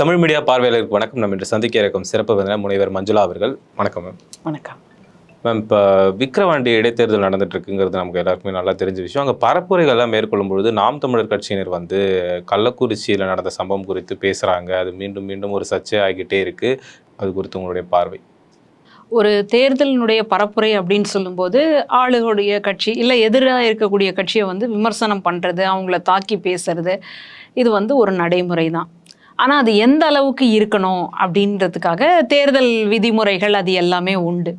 Tamil media பார்வையாளருக்கு வணக்கம். நம்ம இன்று சந்திக்க இருக்கும் சிறப்பு விருந்தினர் முனைவர் மஞ்சுளா அவர்கள். வணக்கம் மேம். வணக்கம். மேம் இப்போ விக்கிரவாண்டி இடைத்தேர்தல் நடந்துட்டு இருக்குங்கிறது நமக்கு எல்லாருக்குமே நல்லா தெரிஞ்ச விஷயம். அங்கே பரப்புரைகள்லாம் மேற்கொள்ளும் பொழுது நாம் தமிழர் கட்சியினர் வந்து கள்ளக்குறிச்சியில் நடந்த சம்பவம் குறித்து பேசுகிறாங்க அது மீண்டும் மீண்டும் ஒரு சர்ச்சை ஆகிட்டே இருக்கு. அது குறித்து உங்களுடைய பார்வை. ஒரு தேர்தலினுடைய பரப்புரை அப்படின்னு சொல்லும்போது ஆளுகளுடைய கட்சி இல்லை எதிராக இருக்கக்கூடிய கட்சியை வந்து விமர்சனம் பண்ணுறது அவங்கள தாக்கி பேசுறது இது வந்து ஒரு நடைமுறை தான் ஆனால் அது எந்த அளவுக்கு இருக்கணும் அப்படின்றதுக்காக தேர்தல் விதிமுறைகள் அது எல்லாமே உண்டு.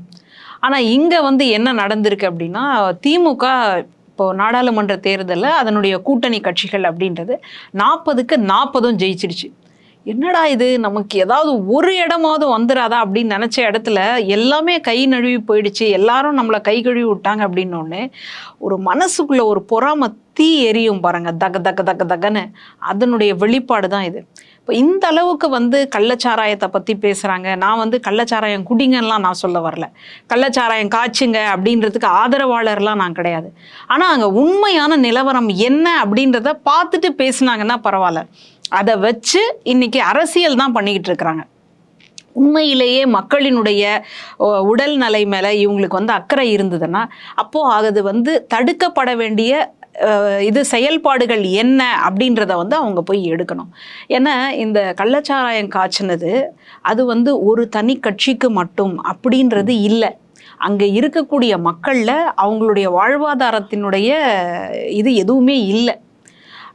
ஆனால் இங்கே வந்து என்ன நடந்திருக்கு அப்படின்னா திமுக இப்போது நாடாளுமன்ற தேர்தலில் அதனுடைய கூட்டணி கட்சிகள் அப்படின்றது நாற்பதுக்கு நாற்பதும் ஜெயிச்சிடுச்சு. என்னடா இது? நமக்கு ஏதாவது ஒரு இடமாவது வந்துடாதா அப்படின்னு நினச்ச இடத்துல எல்லாமே கை நழுவி போயிடுச்சு. எல்லாரும் நம்மளை கை கழுவி விட்டாங்க அப்படின்னோடனே ஒரு மனசுக்குள்ளே ஒரு பொறாம தீ எரியும் பாருங்கள் தக தக தக தகன்னு. அதனுடைய வெளிப்பாடு தான் இது. இப்போ இந்த அளவுக்கு வந்து கள்ளச்சாராயத்தை பற்றி பேசுகிறாங்க நான் வந்து கள்ளச்சாராயம் குடிங்கலாம் நான் சொல்ல வரல. கள்ளச்சாராயம் காய்ச்சுங்க அப்படின்றதுக்கு ஆதரவாளர்லாம் நான் கிடையாது. ஆனால் அங்கே உண்மையான நிலவரம் என்ன அப்படின்றத பார்த்துட்டு பேசுனாங்கன்னா பரவாயில்ல. அதை வச்சு இன்னைக்கு அரசியல் தான் பண்ணிக்கிட்டு இருக்கிறாங்க. உண்மையிலேயே மக்களினுடைய உடல் நலை மேலே இவங்களுக்கு வந்து அக்கறை இருந்ததுன்னா அப்போது அது வந்து தடுக்கப்பட வேண்டிய இது செயல்பாடுகள் என்ன அப்படின்றத வந்து அவங்க போய் எடுக்கணும். ஏன்னா இந்த கள்ளச்சாராயம் காய்ச்சினது அது வந்து ஒரு தனி கட்சிக்கு மட்டும் அப்படின்றது இல்லை. அங்கே இருக்கக்கூடிய மக்களில் அவங்களுடைய வாழ்வாதாரத்தினுடைய இது எதுவுமே இல்லை.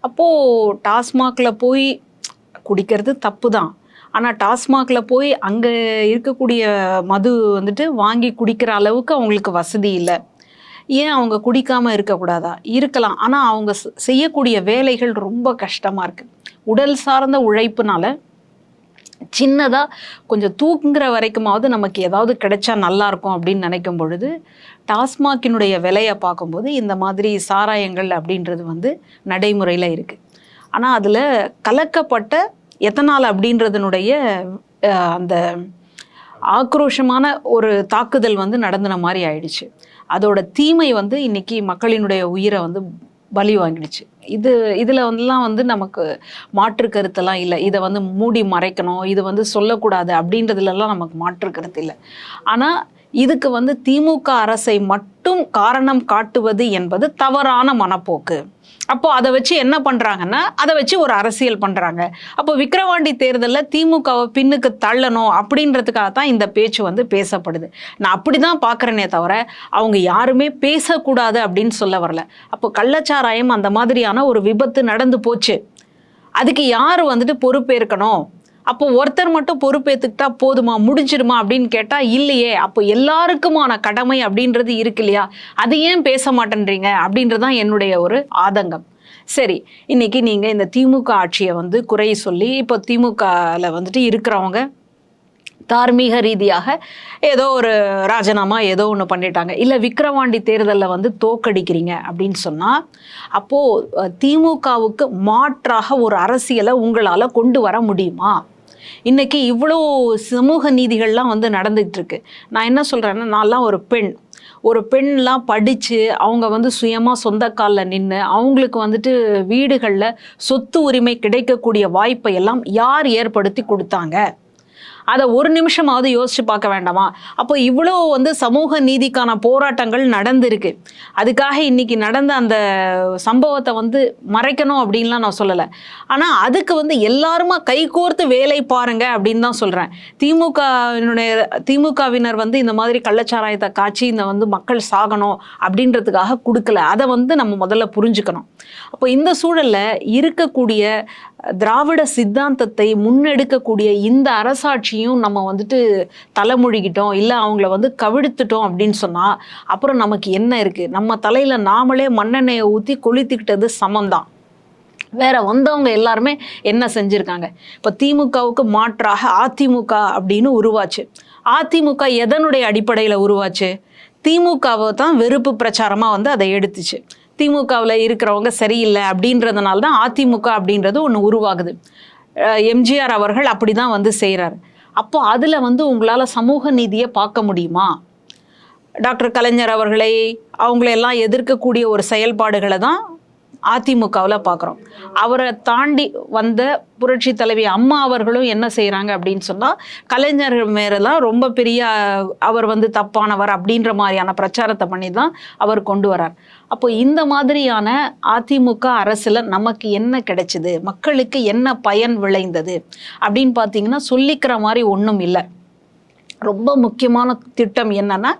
அப்போது டாஸ்மாகில் போய் குடிக்கிறது தப்பு தான் ஆனால் டாஸ்மாகில் போய் அங்கே இருக்கக்கூடிய மது வந்துட்டு வாங்கி குடிக்கிற அளவுக்கு அவங்களுக்கு வசதி இல்லை. ஏன் அவங்க குடிக்காமல் இருக்கக்கூடாதா? இருக்கலாம். ஆனால் அவங்க செய்யக்கூடிய வேலைகள் ரொம்ப கஷ்டமாக இருக்குது உடல் சார்ந்த உழைப்புனால சின்னதாக கொஞ்சம் தூங்குற வரைக்குமாவது நமக்கு ஏதாவது கிடைச்சா நல்லாயிருக்கும் அப்படின்னு நினைக்கும் பொழுது டாஸ்மாகினுடைய விலையை பார்க்கும்போது இந்த மாதிரி சாராயங்கள் அப்படின்றது வந்து நடைமுறையில் இருக்குது ஆனால் அதில் கலக்கப்பட்ட எத்தனால் அப்படின்றதுனுடைய அந்த ஆக்ரோஷமான ஒரு தாக்குதல் வந்து நடந்தின மாதிரி ஆயிடுச்சு. அதோட தீமை வந்து இன்னைக்கு மக்களினுடைய உயிரை வந்து பலி வாங்கிடுச்சு. இது இதில் வந்துலாம் வந்து நமக்கு மாற்று கருத்தெல்லாம் இல்லை. இதை வந்து மூடி மறைக்கணும் இது வந்து சொல்லக்கூடாது அப்படின்றதுலலாம் நமக்கு மாற்று கருத்து இல்லை. ஆனால் இதுக்கு வந்து திமுக அரசை மட்டும் காரணம் காட்டுவது என்பது தவறான மனப்போக்கு. அப்போ அதை வச்சு என்ன பண்ணுறாங்கன்னா அதை வச்சு ஒரு அரசியல் பண்ணுறாங்க அப்போ விக்கிரவாண்டி தேர்தலில் திமுகவை பின்னுக்கு தள்ளணும் அப்படின்றதுக்காக தான் இந்த பேச்சு வந்து பேசப்படுது. நான் அப்படி தான் பார்க்குறேனே தவிர அவங்க யாருமே பேசக்கூடாது அப்படின்னு சொல்ல வரல. அப்போ கள்ளச்சாராயம் அந்த மாதிரியான ஒரு விபத்து நடந்து போச்சு. அதுக்கு யார் வந்துட்டு பொறுப்பேற்கணும்? அப்போ ஒருத்தர் மட்டும் பொறுப்பேற்றுக்கிட்டா போதுமா? முடிஞ்சிருமா? அப்படின்னு கேட்டால் இல்லையே. அப்போ எல்லாருக்குமான கடமை அப்படின்றது இருக்கு இல்லையா? அது ஏன் பேச மாட்டேன்றீங்க? அப்படின்றது தான் என்னுடைய ஒரு ஆதங்கம். சரி இன்னைக்கு நீங்கள் இந்த திமுக ஆட்சியை வந்து குறை சொல்லி இப்போ திமுகவில் வந்துட்டு இருக்கிறவங்க தார்மீக ரீதியாக ஏதோ ஒரு ராஜினாமா ஏதோ ஒன்று பண்ணிட்டாங்க. இல்லை விக்கிரவாண்டி தேர்தலில் வந்து தோக்கடிக்கிறீங்க அப்படின்னு சொன்னால் அப்போது திமுகவுக்கு மாற்றாக ஒரு அரசியலை உங்களால் கொண்டு வர முடியுமா? இன்றைக்கி இவ்வளோ சமூக நீதிகள்லாம் வந்து நடந்துகிட்ருக்கு. நான் என்ன சொல்கிறேன்னா நான்லாம் ஒரு பெண். ஒரு பெண்லாம் படித்து அவங்க வந்து சுயமாக சொந்த காலில் நின்று அவங்களுக்கு வந்துட்டு வீடுகளில் சொத்து உரிமை கிடைக்கக்கூடிய வாய்ப்பை எல்லாம் யார் ஏற்படுத்தி கொடுத்தாங்க? அதை ஒரு நிமிஷமாவது யோசிச்சு பார்க்க வேண்டாமா? அப்போ இவ்வளோ வந்து சமூக நீதிக்கான போராட்டங்கள் நடந்திருக்கு. அதுக்காக இன்னைக்கு நடந்த அந்த சம்பவத்தை வந்து மறைக்கணும் அப்படின்லாம் நான் சொல்லலை. ஆனால் அதுக்கு வந்து எல்லாருமா கைகோர்த்து வேலை பாருங்க அப்படின்னு தான் சொல்கிறேன் திமுகவினுடைய திமுகவினர் வந்து இந்த மாதிரி கள்ளச்சாராயத்தை காய்ச்சி இந்த வந்து மக்கள் சாகணும் அப்படின்றதுக்காக கொடுக்கல. அதை வந்து நம்ம முதல்ல புரிஞ்சுக்கணும். அப்போ இந்த சூழலில் இருக்கக்கூடிய திராவிட சித்தாந்தத்தை முன்னெடுக்கக்கூடிய இந்த அரசாட்சியும் நம்ம வந்துட்டு தலைமொழிகிட்டோம் இல்லை அவங்கள வந்து கவிழ்த்துட்டோம் அப்படின்னு சொன்னால் அப்புறம் நமக்கு என்ன இருக்குது நம்ம தலையில் நாமளே மண்ணெண்ணெயை ஊற்றி கொளுத்திக்கிட்டது சமந்தான் வேற வந்தவங்க எல்லாருமே என்ன செஞ்சுருக்காங்க? இப்போ திமுகவுக்கு மாற்றாக அதிமுக அப்படின்னு உருவாச்சு. அதிமுக எதனுடைய அடிப்படையில் உருவாச்சு? திமுகவை தான் வெறுப்பு பிரச்சாரமாக வந்து அதை எடுத்துச்சு. திமுகவில் இருக்கிறவங்க சரியில்லை அப்படின்றதுனால தான் அதிமுக அப்படின்றது ஒன்று உருவாகுது. எம்ஜிஆர் அவர்கள் அப்படி தான் வந்து செய்கிறார் அப்போ அதில் வந்து உங்களால் சமூக நீதியை பார்க்க முடியுமா? டாக்டர் கலைஞர் அவர்களை அவங்களையெல்லாம் எதிர்க்கக்கூடிய ஒரு செயல்பாடுகளை தான் அதிமுகவில் பார்க்குறோம் அவரை தாண்டி வந்த புரட்சி தலைவி அம்மா அவர்களும் என்ன செய்கிறாங்க அப்படின்னு சொன்னால் கலைஞர்கள் மேலெல்லாம் ரொம்ப பெரிய அவர் வந்து தப்பானவர் அப்படின்ற மாதிரியான பிரச்சாரத்தை பண்ணி தான் அவர் கொண்டு வரார். அப்போ இந்த மாதிரியான அதிமுக அரசில் நமக்கு என்ன கிடைச்சிது? மக்களுக்கு என்ன பயன் விளைந்தது? அப்படின்னு பார்த்தீங்கன்னா சொல்லிக்கிற மாதிரி ஒன்றும் இல்லை. ரொம்ப முக்கியமான திட்டம் என்னன்னா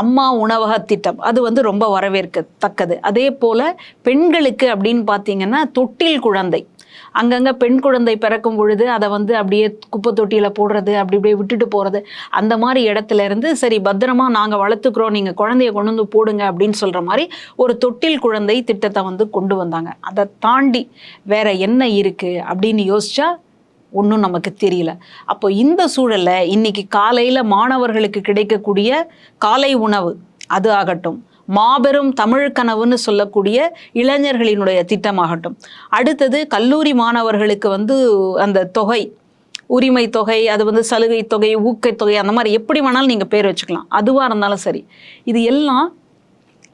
அம்மா உணவக திட்டம் அது வந்து ரொம்ப வரவேற்கத்தக்கது. அதே போல் பெண்களுக்கு அப்படின்னு பார்த்தீங்கன்னா தொட்டில் குழந்தை. அங்கங்கே பெண் குழந்தை பிறக்கும் பொழுது அதை வந்து அப்படியே குப்பை தொட்டியில் போடுறது அப்படி அப்படியே விட்டுட்டு போகிறது அந்த மாதிரி இடத்துல இருந்து சரி பத்திரமா நாங்கள் வளர்த்துக்கிறோம் நீங்கள் குழந்தைய கொண்டு வந்து போடுங்க அப்படின்னு சொல்கிற மாதிரி ஒரு தொட்டில் குழந்தை திட்டத்தை வந்து கொண்டு வந்தாங்க. அதை தாண்டி வேற என்ன இருக்குது அப்படின்னு யோசிச்சா ஒன்றும் நமக்கு தெரியல. அப்போ இந்த சூழல்ல இன்னைக்கு காலையில் மாணவர்களுக்கு கிடைக்கக்கூடிய காலை உணவு அது ஆகட்டும். மாபெரும் தமிழ் கனவுன்னு சொல்லக்கூடிய இளைஞர்களினுடைய திட்டமாகட்டும். அடுத்தது கல்லூரி மாணவர்களுக்கு வந்து அந்த தொகை உரிமை தொகை அது வந்து சலுகை தொகை ஊக்கத்தொகை அந்த மாதிரி எப்படி வேணாலும் நீங்கள் பேர் வச்சுக்கலாம். அதுவாக இருந்தாலும் சரி. இது எல்லாம்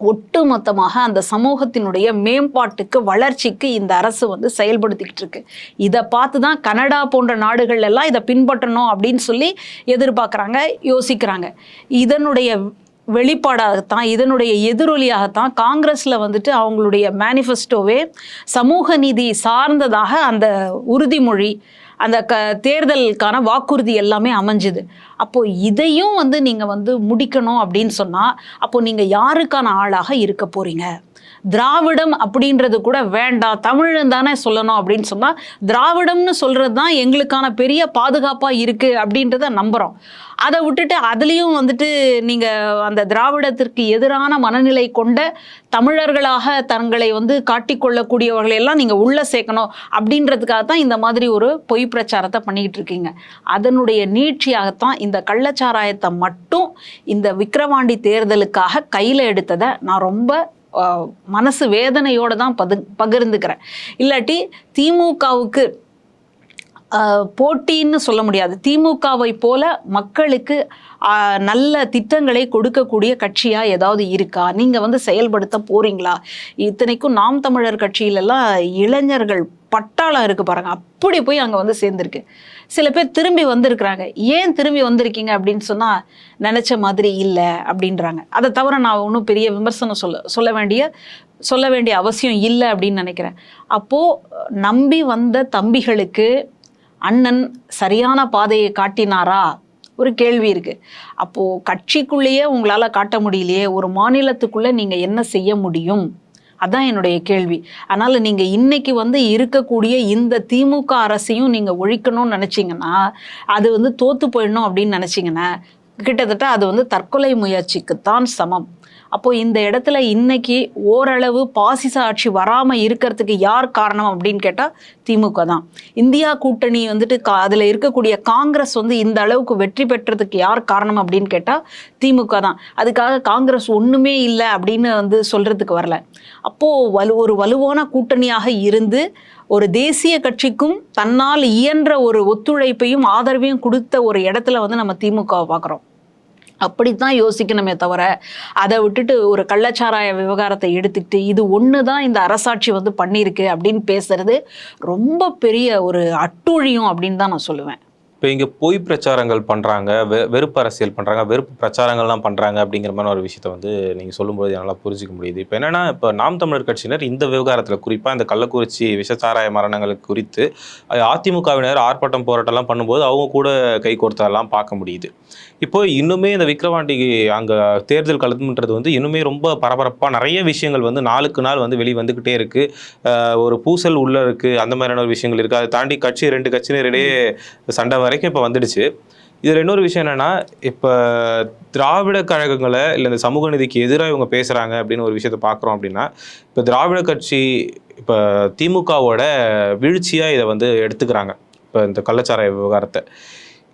ஒட்டுமொத்தமாக அந்த சமூகத்தினுடைய மேம்பாட்டுக்கு வளர்ச்சிக்கு இந்த அரசு வந்து செயல்படுத்திக்கிட்டு இருக்கு. இதை பார்த்து தான் கனடா போன்ற நாடுகள் எல்லாம் இதை பின்பற்றணும் அப்படின்னு சொல்லி எதிர்பார்க்குறாங்க யோசிக்கிறாங்க. இதனுடைய வெளிப்பாடாகத்தான் இதனுடைய எதிரொலியாகத்தான் காங்கிரஸில் வந்துட்டு அவங்களுடைய மேனிஃபெஸ்டோவே சமூக நீதி சார்ந்ததாக அந்த உறுதிமொழி அந்த க தேர்தலுக்கான வாக்குறுதி எல்லாமே அமைஞ்சுது. அப்போது இதையும் வந்து நீங்கள் வந்து முடிக்கணும் அப்படின்னு சொன்னால் அப்போது நீங்கள் யாருக்கான ஆளாக இருக்க போகிறீங்க திராவிடம் அப்படின்றது கூட வேண்டாம். தமிழன் தானே சொல்லணும் அப்படின்னு சொன்னால் திராவிடம்னு சொல்கிறது தான் எங்களுக்கான பெரிய பாதுகாப்பாக இருக்குது அப்படின்றத நம்புகிறோம் அதை விட்டுட்டு அதுலேயும் வந்துட்டு நீங்கள் அந்த திராவிடத்திற்கு எதிரான மனநிலை கொண்ட தமிழர்களாக தங்களை வந்து காட்டிக்கொள்ளக்கூடியவர்களை எல்லாம் நீங்கள் உள்ளே சேர்க்கணும் அப்படின்றதுக்காக தான் இந்த மாதிரி ஒரு பொய் பிரச்சாரத்தை பண்ணிக்கிட்டு இருக்கீங்க. அதனுடைய நீட்சியாகத்தான் இந்த கள்ளச்சாராயத்தை மட்டும் இந்த விக்கிரவாண்டி தேர்தலுக்காக கையில் எடுத்ததை நான் ரொம்ப மனசு வேதனையோடு தான் பது பகிர்ந்துக்கிறேன். இல்லாட்டி திமுகவுக்கு போட்டின்னு சொல்ல முடியாது. திமுகவை போல மக்களுக்கு நல்ல திட்டங்களை கொடுக்கக்கூடிய கட்சியாக ஏதாவது இருக்கா? நீங்கள் வந்து செயல்படுத்த போகிறீங்களா இத்தனைக்கும் நாம் தமிழர் கட்சியிலெல்லாம் இளைஞர்கள் பட்டாளம் இருக்குது பாருங்கள் அப்படி போய் அங்கே வந்து சேர்ந்துருக்கு. சில பேர் திரும்பி வந்திருக்கிறாங்க. ஏன் திரும்பி வந்திருக்கீங்க அப்படின்னு சொன்னால் நினச்ச மாதிரி இல்லை அப்படின்றாங்க. அதை தவிர நான் ஒன்றும் பெரிய விமர்சனம் சொல்ல சொல்ல வேண்டிய சொல்ல வேண்டிய அவசியம் இல்லை அப்படின்னு நினைக்கிறேன். அப்போ நம்பி வந்த தம்பிகளுக்கு அண்ணன் சரியான பாதையை காட்டினாரா? ஒரு கேள்வி இருக்கு. அப்போ கட்சிக்குள்ளேயே உங்களால் காட்ட முடியலையே ஒரு மாநிலத்துக்குள்ள நீங்க என்ன செய்ய முடியும்? அதான் என்னுடைய கேள்வி. அதனால நீங்க இன்னைக்கு வந்து இருக்கக்கூடிய இந்த திமுக அரசையும் நீங்க ஒழிக்கணும்னு நினச்சிங்கன்னா அது வந்து தோத்து போயிடணும் அப்படின்னு நினச்சிங்கன்னா கிட்டத்தட்ட அது வந்து தற்கொலை முயற்சிக்குத்தான் சமம். அப்போ இந்த இடத்துல இன்னைக்கு ஓரளவு பாசிச ஆட்சி வராமல் இருக்கிறதுக்கு யார் காரணம் அப்படின்னு கேட்டால் திமுக தான். இந்தியா கூட்டணி வந்துட்டு கா- அதில் இருக்கக்கூடிய காங்கிரஸ் வந்து இந்த அளவுக்கு வெற்றி பெற்றதுக்கு யார் காரணம் அப்படின்னு கேட்டால் திமுக தான். அதுக்காக காங்கிரஸ் ஒன்றுமே இல்லை அப்படின்னு வந்து சொல்கிறதுக்கு வரல. அப்போது வலு ஒரு வலுவான கூட்டணியாக இருந்து ஒரு தேசிய கட்சிக்கும் தன்னால் இயன்ற ஒரு ஒத்துழைப்பையும் ஆதரவையும் கொடுத்த ஒரு இடத்துல வந்து நம்ம திமுகவை பார்க்குறோம். அப்படித்தான் யோசிக்கணுமே தவிர அதை விட்டுட்டு ஒரு கள்ளச்சாராய விவகாரத்தை எடுத்துக்கிட்டு இது ஒன்று தான் இந்த அரசாட்சி வந்து பண்ணியிருக்கு அப்படின்னு பேசுறது ரொம்ப பெரிய ஒரு அட்டுழியம் அப்படின்னு தான் நான் சொல்லுவேன். இப்போ இங்கே பொய் பிரச்சாரங்கள் பண்ணுறாங்க வெ வெறுப்பு அரசியல் பண்ணுறாங்க வெறுப்பு பிரச்சாரங்கள்லாம் பண்ணுறாங்க அப்படிங்கிற மாதிரி ஒரு விஷயத்தை வந்து நீங்கள் சொல்லும்போது என்னால் புரிஞ்சிக்க முடியுது. இப்போ என்னென்னா இப்போ நாம் தமிழர் கட்சியினர் இந்த விவகாரத்தில் குறிப்பாக இந்த கள்ளக்குறிச்சி விஷச்சாராய மரணங்கள் குறித்து அதிமுகவினர் ஆர்ப்பாட்டம் போராட்டம்லாம் பண்ணும்போது அவங்க கூட கை கோர்த்ததெல்லாம் பார்க்க முடியுது. இப்போ இன்னுமே இந்த விக்ரவாண்டி அங்கே தேர்தல் கலந்துன்றது வந்து இன்னுமே ரொம்ப பரபரப்பாக நிறைய விஷயங்கள் வந்து நாளுக்கு நாள் வந்து வெளியே வந்துக்கிட்டே இருக்குது ஒரு பூசல் உள்ளே இருக்குது அந்த மாதிரியான ஒரு விஷயங்கள் இருக்குது அதை தாண்டி கட்சி ரெண்டு கட்சியினரிடையே சண்டை வரைக்கும் இப்போ வந்துடுச்சு. இதில் இன்னொரு விஷயம் என்னென்னா இப்போ திராவிட கழகங்களை இல்லை இந்த சமூக நீதிக்கு எதிராக இவங்க பேசுகிறாங்க அப்படின்னு ஒரு விஷயத்தை பார்க்குறோம் அப்படின்னா இப்போ திராவிட கட்சி இப்போ திமுகவோட வீழ்ச்சியாக இதை வந்து எடுத்துக்கிறாங்க. இப்போ இந்த கள்ளச்சாராய விவகாரத்தை.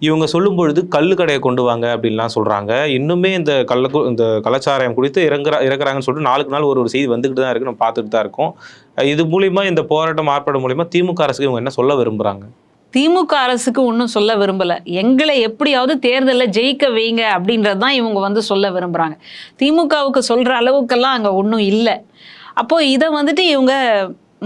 இவங்க சொல்லும் பொழுது கல் கடையை கொண்டு வாங்க அப்படின்லாம் சொல்கிறாங்க இன்னுமே இந்த கள்ள இந்த கள்ளச்சாராயம் குறித்து இறங்குற இறக்குறாங்கன்னு சொல்லிட்டு நாளுக்கு நாள் ஒரு ஒரு செய்தி வந்துக்கிட்டு தான் இருக்குது நம்ம பார்த்துட்டு தான் இருக்கோம். இது மூலிமா இந்த போராட்டம் ஆர்ப்பாட்டம் மூலிமா திமுக அரசுக்கு இவங்க என்ன சொல்ல விரும்புகிறாங்க திமுக அரசுக்கு ஒன்றும் சொல்ல விரும்பல. எங்களை எப்படியாவது தேர்தலில் ஜெயிக்க வைங்க அப்படின்றது தான் இவங்க வந்து சொல்ல விரும்புகிறாங்க திமுகவுக்கு சொல்கிற அளவுக்கெல்லாம் அங்கே ஒன்றும் இல்லை. அப்போது இதை வந்துட்டு இவங்க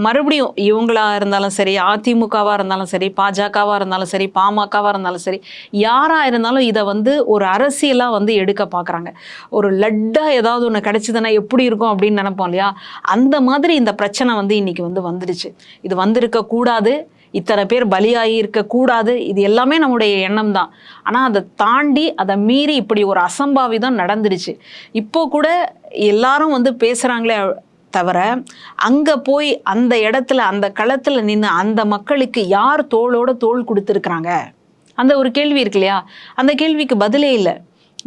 மறுபடியும் இவங்களா இருந்தாலும் சரி அதிமுகவாக இருந்தாலும் சரி பாஜகவாக இருந்தாலும் சரி பாமகவாக இருந்தாலும் சரி யாராக இருந்தாலும் இதை வந்து ஒரு அரசியலாக வந்து எடுக்க பார்க்குறாங்க ஒரு லட்டாக ஏதாவது ஒன்று கிடச்சிதுன்னா எப்படி இருக்கும் அப்படின்னு நினைப்போம் இல்லையா? அந்த மாதிரி இந்த பிரச்சனை வந்து இன்றைக்கி வந்து வந்துடுச்சு. இது வந்திருக்கக்கூடாது இத்தனை பேர் பலியாகி இருக்கக்கூடாது இது எல்லாமே நம்முடைய எண்ணம் தான். ஆனால் அதை தாண்டி அதை மீறி இப்படி ஒரு அசம்பாவிதம் நடந்துடுச்சு இப்போ கூட எல்லாரும் வந்து பேசுகிறாங்களே தவிர அங்கே போய் அந்த இடத்துல அந்த களத்தில் நின்று அந்த மக்களுக்கு யார் தோளோட தோல் கொடுத்துருக்குறாங்க? அந்த ஒரு கேள்வி இருக்கு இல்லையா? அந்த கேள்விக்கு பதிலே இல்லை.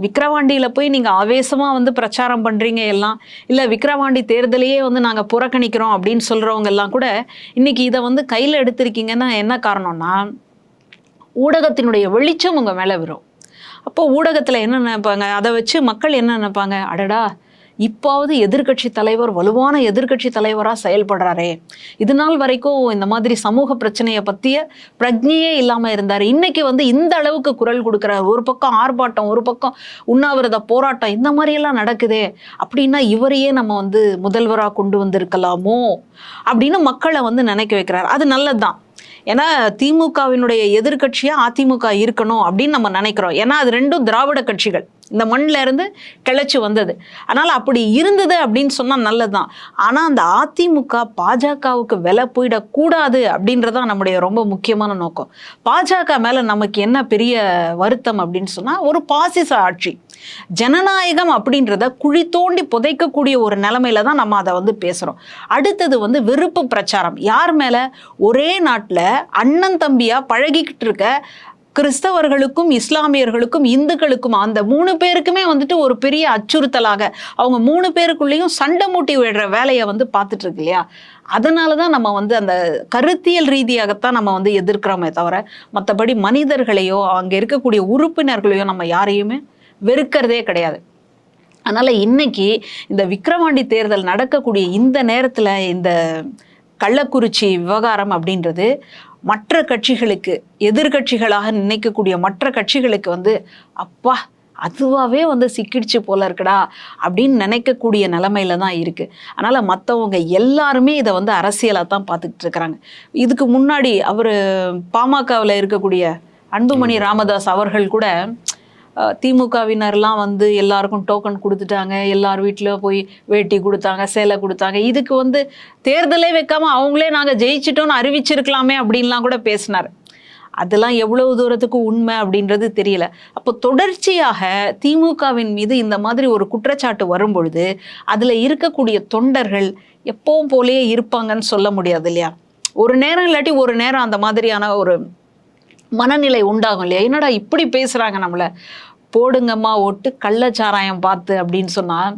விக்கிரவாண்டியில் போய் நீங்கள் ஆவேசமாக வந்து பிரச்சாரம் பண்ணுறீங்க எல்லாம். இல்லை விக்கிரவாண்டி தேர்தலையே வந்து நாங்கள் புறக்கணிக்கிறோம் அப்படின்னு சொல்கிறவங்க எல்லாம் கூட இன்னைக்கு இதை வந்து கையில் எடுத்திருக்கீங்கன்னா என்ன காரணம்னா ஊடகத்தினுடைய வெளிச்சம் உங்கள் மேலே வரும். அப்போ ஊடகத்தில் என்ன நினைப்பாங்க? அதை வச்சு மக்கள் என்ன நினைப்பாங்க? அடடா இப்பாவது எதிர்க்கட்சி தலைவர் வலுவான எதிர்க்கட்சி தலைவராக செயல்படுறாரே. இது நாள் வரைக்கும் இந்த மாதிரி சமூக பிரச்சனையை பற்றிய பிரஜையே இல்லாமல் இருந்தார். இன்னைக்கு வந்து இந்த அளவுக்கு குரல் கொடுக்குறாரு ஒரு பக்கம் ஆர்ப்பாட்டம் ஒரு பக்கம் உண்ணாவிரத போராட்டம் இந்த மாதிரியெல்லாம் நடக்குதே. அப்படின்னா இவரையே நம்ம வந்து முதல்வராக கொண்டு வந்திருக்கலாமோ? அப்படின்னு மக்களை வந்து நினைக்க வைக்கிறார். அது நல்லதுதான். ஏன்னா திமுகவினுடைய எதிர்கட்சியாக அதிமுக இருக்கணும் அப்படின்னு நம்ம நினைக்கிறோம். ஏன்னா அது ரெண்டும் திராவிட கட்சிகள். இந்த மண்ணில் இருந்து கிளச்சி வந்தது. அதனால் அப்படி இருந்தது அப்படின்னு சொன்னால் நல்லது தான் ஆனால் அந்த அதிமுக பாஜகவுக்கு விலை போயிடக்கூடாது அப்படின்றதான் நம்முடைய ரொம்ப முக்கியமான நோக்கம். பாஜக மேலே நமக்கு என்ன பெரிய வருத்தம் அப்படின்னு சொன்னால் ஒரு பாசிச ஆட்சி. ஜனநாயகம் அப்படின்றத குழி தோண்டி புதைக்கக்கூடிய ஒரு நிலைமையில தான் நம்ம அதை வந்து பேசுகிறோம் அடுத்தது வந்து வெறுப்பு பிரச்சாரம். யார் மேலே? ஒரே நாட்டில் அண்ணன் தம்பியாக பழகிக்கிட்டு இருக்க கிறிஸ்தவர்களுக்கும் இஸ்லாமியர்களுக்கும் இந்துக்களுக்கும் அந்த மூணு பேருக்குமே வந்துட்டு ஒரு பெரிய அச்சுறுத்தலாக அவங்க மூணு பேருக்குள்ளேயும் சண்டை மூட்டி விடுற வேலையை வந்து பார்த்துட்டு இருக்கு இல்லையா? அதனால தான் நம்ம வந்து அந்த கருத்தியல் ரீதியாகத்தான் நம்ம வந்து எதிர்க்கிறோமே தவிர மற்றபடி மனிதர்களையோ அங்கே இருக்கக்கூடிய உறுப்பினர்களையோ நம்ம யாரையுமே வெறுக்கிறதே கிடையாது. அதனால் இன்னைக்கு இந்த விக்ரவாண்டி தேர்தல் நடக்கக்கூடிய இந்த நேரத்தில் இந்த கள்ளக்குறிச்சி விவகாரம் அப்படின்றது மற்ற கட்சிகளுக்கு எதிர்கட்சிகளாக நினைக்கக்கூடிய மற்ற கட்சிகளுக்கு வந்து அப்பா அதுவாகவே வந்து சிக்கிடுச்சு போல இருக்குடா அப்படின்னு நினைக்கக்கூடிய நிலமையில தான் இருக்கு. அதனால மற்றவங்க எல்லாருமே இதை வந்து அரசியலாக தான் பார்த்துக்கிட்டு இருக்கிறாங்க. இதுக்கு முன்னாடி அவர் பாமகவில் இருக்கக்கூடிய அன்புமணி ராமதாஸ் அவர்கள் கூட திமுகவினர்லாம் வந்து எல்லாருக்கும் டோக்கன் கொடுத்துட்டாங்க. எல்லார் வீட்டில் போய் வேட்டி கொடுத்தாங்க சேலை கொடுத்தாங்க. இதுக்கு வந்து தேர்தலே வைக்காமல் அவங்களே நாங்கள் ஜெயிச்சிட்டோம்னு அறிவிச்சிருக்கலாமே அப்படின்லாம் கூட பேசினார். அதெல்லாம் எவ்வளவு தூரத்துக்கு உண்மை அப்படின்றது தெரியல. அப்போ தொடர்ச்சியாக திமுகவின் மீது இந்த மாதிரி ஒரு குற்றச்சாட்டு வரும்பொழுது அதில் இருக்கக்கூடிய தொண்டர்கள் எப்பவும் போலேயே இருப்பாங்கன்னு சொல்ல முடியாது இல்லையா? ஒரு நேரம் இல்லாட்டி ஒரு நேரம் அந்த மாதிரியான ஒரு மனநிலை உண்டாகும் இல்லையா? என்னடா இப்படி பேசுகிறாங்க நம்மளை? போடுங்கம்மா ஓட்டு கள்ளச்சாராயம் பார்த்து அப்படின்னு சொன்னால்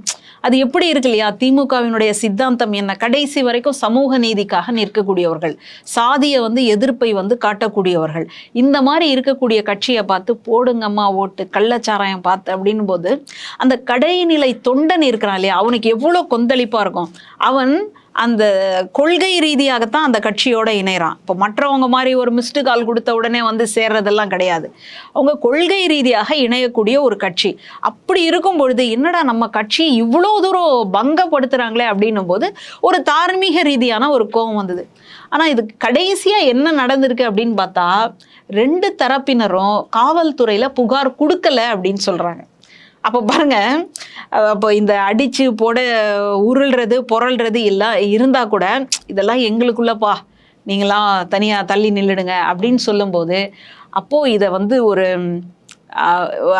அது எப்படி இருக்கு இல்லையா? திமுகவினுடைய சித்தாந்தம் என்ன? கடைசி வரைக்கும் சமூக நீதிக்காக நிற்கக்கூடியவர்கள். சாதியை வந்து எதிர்ப்பை வந்து காட்டக்கூடியவர்கள். இந்த மாதிரி இருக்கக்கூடிய கட்சியை பார்த்து போடுங்கம்மா ஓட்டு கள்ளச்சாராயம் பார்த்து அப்படின்னும் போது அந்த கடைநிலை தொண்டன் இருக்கிறான் இல்லையா? அவனுக்கு எவ்வளோ கொந்தளிப்பாக இருக்கும். அவன் அந்த கொள்கை ரீதியாகத்தான் அந்த கட்சியோட இணைகிறான் இப்போ மற்றவங்க மாதிரி ஒரு மிஸ்டு கால் கொடுத்த உடனே வந்து சேர்றதெல்லாம் கிடையாது. அவங்க கொள்கை ரீதியாக இணையக்கூடிய ஒரு கட்சி. அப்படி இருக்கும் பொழுது என்னடா நம்ம கட்சி இவ்வளோ தூரம் பங்கப்படுத்துகிறாங்களே அப்படின்னும் போது ஒரு தார்மீக ரீதியான ஒரு கோபம் வந்தது. ஆனால் இது கடைசியாக என்ன நடந்திருக்கு அப்படின்னு பார்த்தா ரெண்டு தரப்பினரும் காவல்துறையில் புகார் கொடுக்கல அப்படின்னு சொல்கிறாங்க அப்போ பாருங்க அப்போ இந்த அடிச்சு போட உருள்றது புரள்றது எல்லாம் இருந்தால் கூட இதெல்லாம் எங்களுக்குள்ளப்பா நீங்களாம் தனியாக தள்ளி நில்லுடுங்க அப்படின்னு சொல்லும்போது அப்போது இதை வந்து ஒரு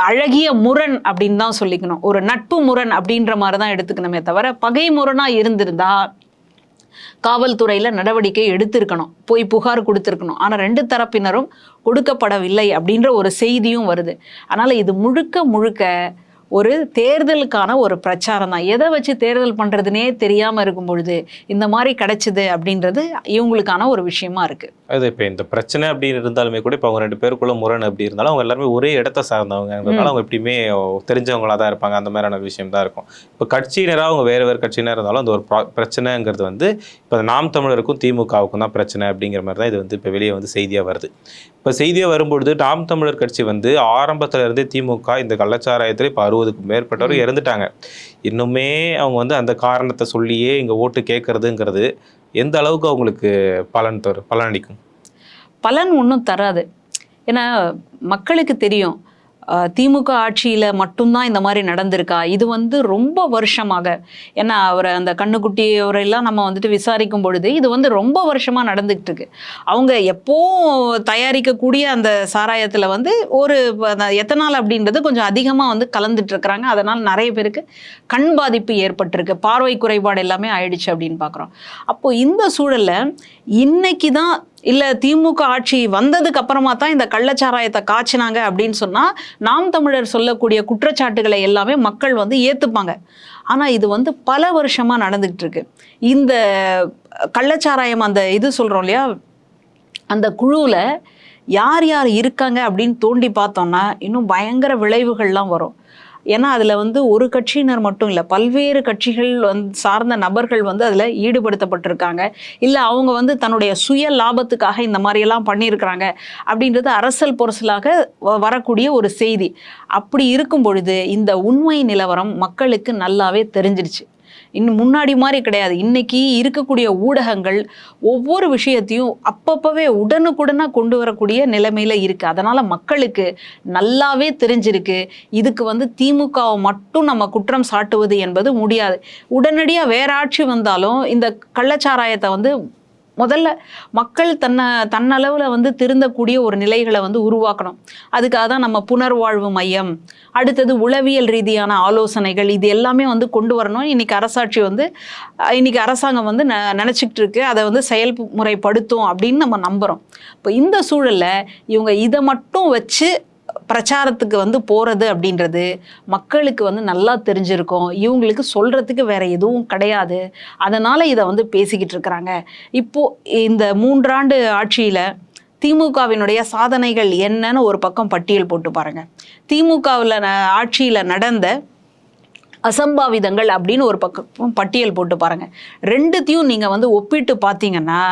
அழகிய முரண் அப்படின்னு தான் சொல்லிக்கணும். ஒரு நட்பு முரண் அப்படின்ற மாதிரி தான் எடுத்துக்கணுமே தவிர பகை முரணாக இருந்திருந்தா காவல்துறையில் நடவடிக்கை எடுத்திருக்கணும். போய் புகார் கொடுத்துருக்கணும். ஆனால் ரெண்டு தரப்பினரும் கொடுக்கப்படவில்லை அப்படின்ற ஒரு செய்தியும் வருது. அதனால் இது முழுக்க முழுக்க ஒரு தேர்தலுக்கான ஒரு பிரச்சாரம் தான். எதை வச்சு தேர்தல் பண்ணுறதுனே தெரியாமல் இருக்கும் பொழுது இந்த மாதிரி கிடைச்சிது அப்படின்றது இவங்களுக்கான ஒரு விஷயமா இருக்குது அது இப்போ இந்த பிரச்சனை அப்படி இருந்தாலுமே கூட இப்போ அவங்க ரெண்டு பேருக்குள்ள முரண் அப்படி இருந்தாலும் அவங்க எல்லாருமே ஒரே இடத்த சார்ந்தவங்கன்றதுனால அவங்க எப்படியுமே தெரிஞ்சவங்களா தான் இருப்பாங்க. அந்த மாதிரியான விஷயம் தான் இருக்கும். இப்போ கட்சியினராக அவங்க வேறு வேறு கட்சியினர் இருந்தாலும் அந்த ஒரு ப்ரா- பிரச்சனைங்கிறது வந்து இப்போ நாம் தமிழருக்கும் திமுகவுக்கும் தான் பிரச்சனை அப்படிங்கிற மாதிரி தான் இது வந்து இப்போ வெளியே வந்து செய்தியாக வருது. இப்போ செய்தியாக வரும்பொழுது நாம் தமிழர் கட்சி வந்து ஆரம்பத்துல இருந்தே திமுக இந்த கள்ளச்சாராயத்தில் இப்போ அறுபது இருபதுக்கும் மேற்பட்டவர் இறந்துட்டாங்க. இன்னுமே அவங்க வந்து அந்த காரணத்தை சொல்லியே இங்கே ஓட்டு கேட்கறதுங்கிறது எந்த அளவுக்கு அவங்களுக்கு பலன் தரும் பலன் அளிக்கும் பலன் ஒன்றும் தராது. ஏன்னா மக்களுக்கு தெரியும். திமுக ஆட்சியில் மட்டும்தான் இந்த மாதிரி நடந்திருக்கா? இது வந்து ரொம்ப வருஷமாக. ஏன்னா அவரை அந்த கண்ணுக்குட்டி அவரெல்லாம் நம்ம வந்துட்டு விசாரிக்கும் பொழுது இது வந்து ரொம்ப வருஷமாக நடந்துக்கிட்டு இருக்கு. அவங்க எப்போ தயாரிக்கக்கூடிய அந்த சாராயத்தில் வந்து ஒரு எத்தனால் அப்படின்றது கொஞ்சம் அதிகமாக வந்து கலந்துட்டுருக்கிறாங்க அதனால் நிறைய பேருக்கு கண் பாதிப்பு ஏற்பட்டிருக்கு. பார்வை குறைபாடு எல்லாமே ஆயிடுச்சு அப்படின்னு பார்க்குறோம். அப்போது இந்த சூழலில் இன்னைக்கு தான் இல்லை திமுக ஆட்சி வந்ததுக்கு அப்புறமா தான் இந்த கள்ளச்சாராயத்தை காய்ச்சினாங்க அப்படின்னு சொன்னால் நாம் தமிழர் சொல்லக்கூடிய குற்றச்சாட்டுகளை எல்லாமே மக்கள் வந்து ஏற்றுப்பாங்க ஆனால் இது வந்து பல வருஷமாக நடந்துக்கிட்டு இருக்கு. இந்த கள்ளச்சாராயம் அந்த இது சொல்கிறோம் இல்லையா? அந்த குழுவில் யார் யார் இருக்காங்க அப்படின்னு தோண்டி பார்த்தோம்னா இன்னும் பயங்கர விளைவுகள்லாம் வரும். ஏன்னா அதில் வந்து ஒரு கட்சியினர் மட்டும் இல்லை பல்வேறு கட்சிகள் வந்து சார்ந்த நபர்கள் வந்து அதில் ஈடுபடுத்தப்பட்டிருக்காங்க. இல்லை அவங்க வந்து தன்னுடைய சுய லாபத்துக்காக இந்த மாதிரியெல்லாம் பண்ணியிருக்கிறாங்க அப்படின்றது அரசல் பொரசலாக வ- வரக்கூடிய ஒரு செய்தி. அப்படி இருக்கும் பொழுது இந்த உண்மை நிலவரம் மக்களுக்கு நல்லாவே தெரிஞ்சிருச்சு. இன்னும் முன்னாடி மாதிரி கிடையாது. இன்னைக்கு இருக்கக்கூடிய ஊடகங்கள் ஒவ்வொரு விஷயத்தையும் அப்பப்பவே உடனுக்குடனாக கொண்டு வரக்கூடிய நிலைமையில இருக்கு. அதனால மக்களுக்கு நல்லாவே தெரிஞ்சிருக்கு. இதுக்கு வந்து திமுகவை மட்டும் நம்ம குற்றம் சாட்டுவது என்பது முடியாது. உடனடியாக வேற ஆட்சி வந்தாலும் இந்த கள்ளச்சாராயத்தை வந்து முதல்ல மக்கள் தன்னை தன்னளவில் வந்து திருந்தக்கூடிய ஒரு நிலைகளை வந்து உருவாக்கணும். அதுக்காக தான் நம்ம புனர்வாழ்வு மையம் அடுத்தது உளவியல் ரீதியான ஆலோசனைகள் இது எல்லாமே வந்து கொண்டு வரணும். இன்றைக்கி அரசாட்சி வந்து இன்றைக்கி இன்னைக்கு அரசாங்கம் வந்து ந நினச்சிக்கிட்டு இருக்கு அதை வந்து செயல்முறைப்படுத்தும் அப்படின்னு நம்ம நம்புகிறோம் இப்போ இந்த சூழல்ல இவங்க இதை மட்டும் வச்சு பிரச்சாரத்துக்கு வந்து போகிறது அப்படின்றது மக்களுக்கு வந்து நல்லா தெரிஞ்சிருக்கும். இவங்களுக்கு சொல்கிறதுக்கு வேற எதுவும் கிடையாது. அதனால் இதை வந்து பேசிக்கிட்டு இருக்கிறாங்க. இப்போது இந்த மூன்றாண்டு ஆட்சியில் திமுகவினுடைய சாதனைகள் என்னன்னு ஒரு பக்கம் பட்டியல் போட்டு பாருங்கள் திமுகவில் ஆட்சியில் நடந்த அசம்பாவிதங்கள் அப்படின்னு ஒரு பக்கம் பட்டியல் போட்டு பாருங்கள் ரெண்டுத்தையும் நீங்கள் வந்து ஒப்பிட்டு பார்த்தீங்கன்னா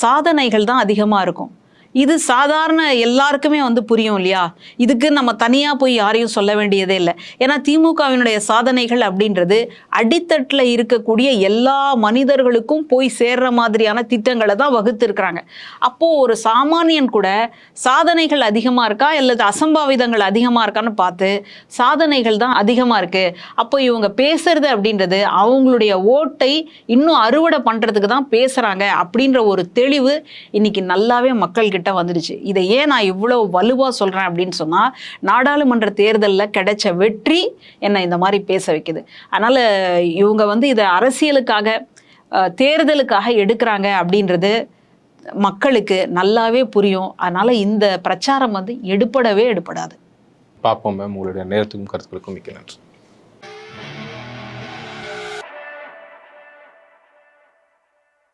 சாதனைகள் தான் அதிகமாக இருக்கும். இது சாதாரண எல்லாருக்குமே வந்து புரியும் இல்லையா? இதுக்கு நம்ம தனியாக போய் யாரையும் சொல்ல வேண்டியதே இல்லை. ஏன்னா திமுகவினுடைய சாதனைகள் அப்படின்றது அடித்தட்டில் இருக்கக்கூடிய எல்லா மனிதர்களுக்கும் போய் சேர்ற மாதிரியான திட்டங்களை தான் வகுத்திருக்கிறாங்க. அப்போது ஒரு சாமானியன் கூட சாதனைகள் அதிகமாக இருக்கா? அல்லது அசம்பாவிதங்கள் அதிகமாக இருக்கான்னு பார்த்து சாதனைகள் தான் அதிகமாக இருக்குது அப்போ இவங்க பேசுறது அப்படின்றது அவங்களுடைய ஓட்டை இன்னும் அறுவடை பண்ணுறதுக்கு தான் பேசுகிறாங்க அப்படின்ற ஒரு தெளிவு இன்னைக்கு நல்லாவே மக்கள்கிட்ட வந்துடுச்சு. இதை ஏன் நான் இவ்வளோ வலுவாக சொல்கிறேன் அப்படின்னு சொன்னால் நாடாளுமன்ற தேர்தலில் கிடைச்ச வெற்றி என்னை இந்த மாதிரி பேச வைக்குது. அதனால் இவங்க வந்து இதை அரசியலுக்காக தேர்தலுக்காக எடுக்கிறாங்க அப்படின்றது மக்களுக்கு நல்லாவே புரியும். அதனால் இந்த பிரச்சாரம் வந்து எடுபடவே எடுபடாது பார்ப்போம் மேம். உங்களுடைய நேரத்துக்கும் கருத்துக்களுக்கும் மிக்க நன்றி.